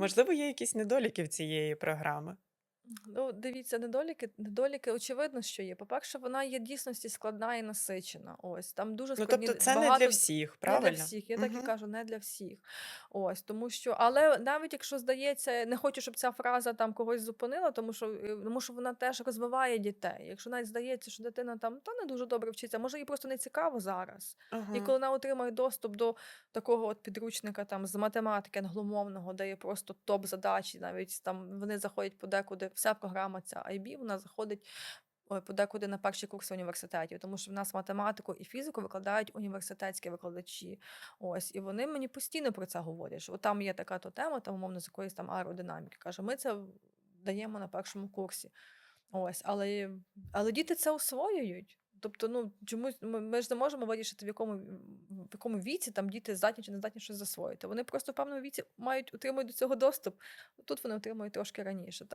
Можливо, є якісь недоліки в цієї програми? Ну, дивіться, недоліки, недоліки, очевидно, що є. По-перше, вона є дійсності складна і насичена. Ось там дуже Ну, тобто, це не для всіх, не для всіх. Я так і кажу, не для всіх. Ось тому, що, але навіть якщо здається, не хочу, щоб ця фраза там когось зупинила, тому що е, тому що вона теж розвиває дітей. Якщо навіть здається, що дитина там та не дуже добре вчиться, може їй просто не цікаво зараз. І коли вона отримує доступ до такого от підручника там з математики англомовного, де є просто топ задачі, навіть там вони заходять подекуди, вся програма ця IB, вона заходить подекуди на перші курси університетів, тому що в нас математику і фізику викладають університетські викладачі. Ось, і вони мені постійно про це говорять. Що там є така то тема, там умовно з якоїсь там аеродинаміки. Каже, ми це даємо на першому курсі. Ось, але, але діти це освоюють. Тобто, ну чомусь ми, ми ж не можемо вирішити, в якому, в якому віці там діти здатні чи не здатні щось засвоїти. Вони просто в певному віці мають отримують до цього доступ. Тут вони отримують трошки раніше.